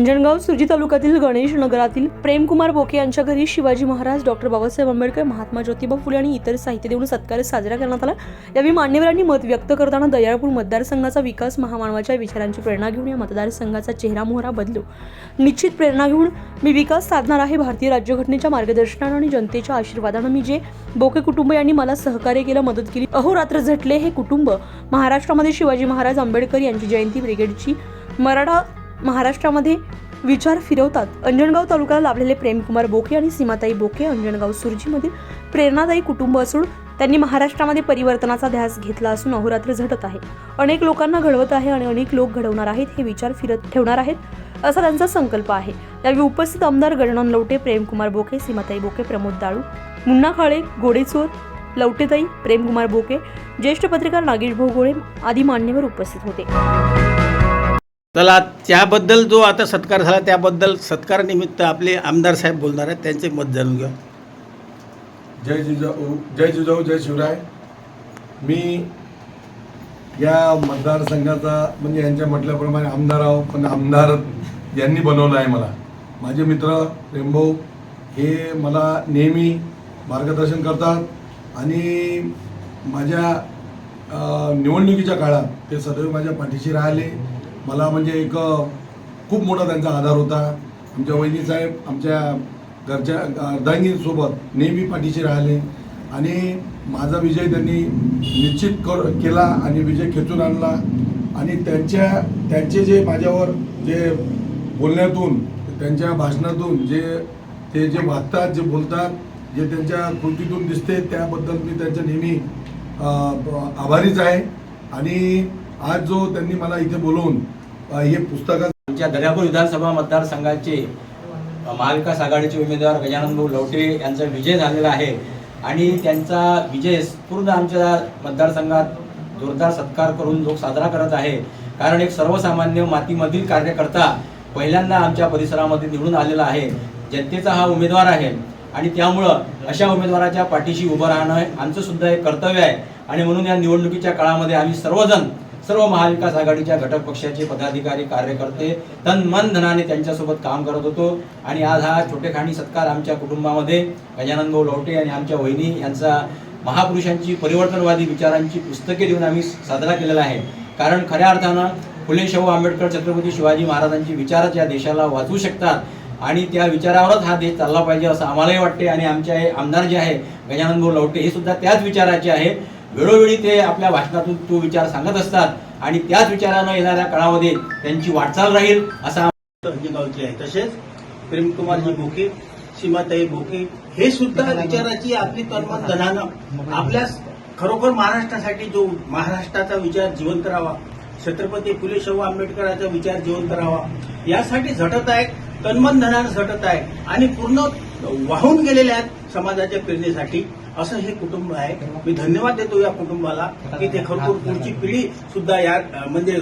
अंजनगाव सुरजी तालुक्यातील गणेश नगरातील प्रेमकुमार बोके यांच्या घरी शिवाजी महाराज डॉक्टर बाबासाहेब आंबेडकर महात्मा ज्योतिबा फुले आणि इतर साहित्य देऊन सत्कार साजरा करण्यात आला. यावेळी मान्यवरांनी मत व्यक्त करताना दयाळपूर मतदारसंघाचा विकास महामानवाच्या विचारांची प्रेरणा घेऊन या मतदारसंघाचा चेहरा मोहरा बदलू निश्चित प्रेरणा घेऊन मी विकास साधणार आहे भारतीय राज्यघटनेच्या मार्गदर्शनानं आणि जनतेच्या आशीर्वादानं. मी जे बोके कुटुंब यांनी मला सहकार्य केलं मदत केली अहोरात्र झटले हे कुटुंब. महाराष्ट्रामध्ये शिवाजी महाराज आंबेडकर यांची जयंती ब्रिगेडची मराठा महाराष्ट्रामध्ये विचार फिरवतात. अंजणगाव तालुक्याला लाभलेले प्रेमकुमार बोके आणि सीमाताई बोके अंजणगाव सुरजीमधील प्रेरणादायी कुटुंब असून त्यांनी महाराष्ट्रामध्ये परिवर्तनाचा ध्यास घेतला असून अहोरात्र झटत आहे. अनेक लोकांना घडवत आहे आणि अनेक लोक घडवणार आहेत हे विचार फिरत ठेवणार आहेत असा त्यांचा संकल्प आहे. यावेळी उपस्थित आमदार गजानन लवटे प्रेमकुमार बोके सीमाताई बोके प्रमोद दाळू मुन्ना खाळे गोडेचोर लवटेताई प्रेमकुमार बोके ज्येष्ठ पत्रकार नागेश भोगोळे आदी मान्यवर उपस्थित होते. चला त्याबद्दल जो आता सत्कार झाला त्याबद्दल सत्कारानिमित्त आपले आमदार साहेब बोलणार आहेत. त्यांचे मत जाणून घ्या जय जिजाऊ जय जिजाऊ जय शिवराय. मी या मतदारसंघाचा म्हणजे यांच्या म्हटल्याप्रमाणे आमदार आहो पण आमदार यांनी बनवलं आहे मला. माझे मित्र रेमभाऊ हे मला नेहमी मार्गदर्शन करतात आणि माझ्या निवडणुकीच्या काळात ते सदैव माझ्या पाठीशी राहिले. मला म्हणजे एक खूप मोठा त्यांचा आधार होता. आमच्या वहिनीसाहेब आमच्या घरच्या अर्धांगींसोबत नेहमी पाठीशी राहिले. आणि माझा विजय त्यांनी निश्चित कर केला आणि विजय खेचून आणला. आणि त्यांच्या त्यांचे जे माझ्यावर जे बोलण्यातून त्यांच्या भाषणातून जे ते जे वागतात जे बोलतात जे त्यांच्या कृतीतून दिसते त्याबद्दल मी त्यांच्या नेहमी आभारीच आहे. आणि आज जो त्यांनी मला इथे बोलवून हे पुस्तकात आमच्या दर्यापूर विधानसभा मतदारसंघाचे महाविकास आघाडीचे उमेदवार गजानन भाऊ लवटे यांचा विजय झालेला आहे. आणि त्यांचा विजय पूर्ण आमच्या मतदारसंघात जोरदार सत्कार करून लोक साजरा करत आहे. कारण एक सर्वसामान्य मातीमधील कार्यकर्ता पहिल्यांदा आमच्या परिसरामध्ये निवडून आलेला आहे. जनतेचा हा उमेदवार आहे. आणि त्यामुळं अशा उमेदवाराच्या पाठीशी उभं राहणं आमचं सुद्धा एक कर्तव्य आहे. आणि म्हणून या निवडणुकीच्या काळामध्ये आम्ही सर्वजण सर्व महाविकास आघाडीच्या घटक पक्षाचे पदाधिकारी कार्यकर्ते तन मन धनाने त्यांच्यासोबत काम करत होतो. आणि आज हा छोटेखानी सत्कार आमच्या कुटुंबामध्ये गजानन भाऊ लवटे आणि आमच्या वहिनी यांचा महापुरुषांची परिवर्तनवादी विचारांची पुस्तके देऊन आम्ही साजरा केलेला आहे. कारण खऱ्या अर्थानं फुले शाहू आंबेडकर छत्रपती शिवाजी महाराजांची विचारच या देशाला वाचवू शकतात. आणि त्या विचारावरच हा देश चालला पाहिजे असं आम्हालाही वाटते. आणि आमचे हे आमदार जे आहे गजानन भाऊ लवटे हे सुद्धा त्याच विचाराचे आहे. वेळोवेळी ते आपल्या भाषणातून तो विचार सांगत असतात आणि त्याच विचारानं येणाऱ्या काळामध्ये त्यांची वाटचाल राहील असा गावचे आहे. तसेच प्रेमकुमारजी बोके सीमाताई बोके हे सुद्धा विचाराची आपली तन्मन धनानं आपल्या खरोखर महाराष्ट्रासाठी जो महाराष्ट्राचा विचार जिवंत राहावा छत्रपती फुले शाहू आंबेडकरांचा विचार जिवंत राहावा यासाठी झटत आहे तन्मन धनानं झटत आहे आणि पूर्ण वाहून गेलेले आहेत समाजाच्या प्रेरणेसाठी. असं हे कुटुंब आहे. मी धन्यवाद देतो या कुटुंबाला की ते खरोखर पुढची पिढी सुद्धा या म्हणजे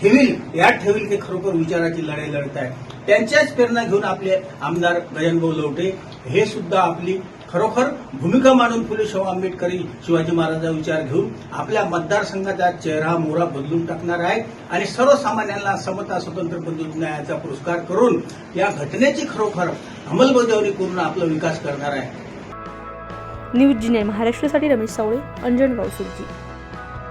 ठेवील यात ठेवील ते खरोखर विचाराची लढाई लढत आहे. त्यांच्याच प्रेरणा घेऊन आपले आमदार गजानभाऊ लवटे हे सुद्धा आपली खरोखर भूमिका मांडून फुले शाहू आंबेडकरी शिवाजी महाराजांचा विचार घेऊन आपल्या मतदारसंघाचा चेहरा मोहरा बदलून टाकणार आहे आणि सर्वसामान्यांना समता स्वतंत्र बंधू न्यायाचा पुरस्कार करून या घटनेची खरोखर अंमलबजावणी करून आपला विकास करणार आहे. न्यूज जिने महाराष्ट्रासाठी रमेश सावळे अंजनगाव सुरजी